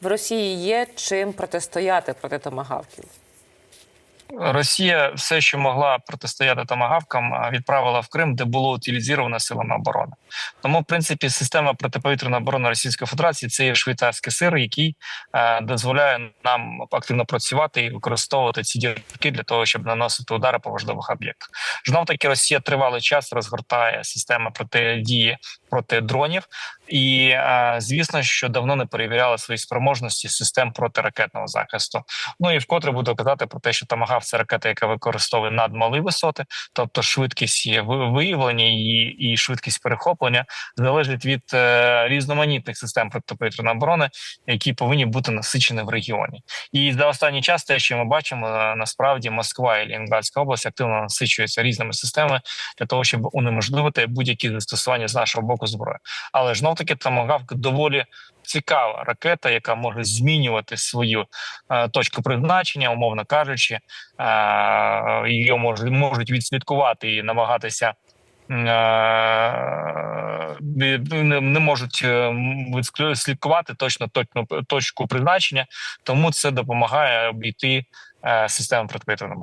В Росії є чим протистояти проти томагавків. Росія все, що могла протистояти томагавкам, відправила в Крим, де було утилізовано силами оборони. Тому, в принципі, система протиповітряної оборони Російської Федерації це є швейцарський сир, який дозволяє нам активно працювати і використовувати ці дірки для того, щоб наносити удари по важливих об'єктах. Знов таки Росія тривалий час розгортає системи протидії проти дронів, і звісно, що давно не перевіряла свої спроможності систем протиракетного захисту. Ну і вкотре буду казати про те, що Це ракета, яка використовує надмалі висоти, тобто швидкість її виявлення і, і швидкість перехоплення залежить від е, різноманітних систем протиповітряної оборони, які повинні бути насичені в регіоні. І за останній час те, що ми бачимо, е, насправді Москва і Лінградська область активно насичуються різними системами для того, щоб унеможливити будь-які застосування з нашого боку зброї. Але знов таки Томагавк доволі цікава ракета, яка може змінювати свою е, точку призначення, умовно кажучи, е, її можуть, можуть відслідкувати і намагатися. е, Не, не можуть відслідкувати точно точну точку призначення, тому це допомагає обійти систему оборони.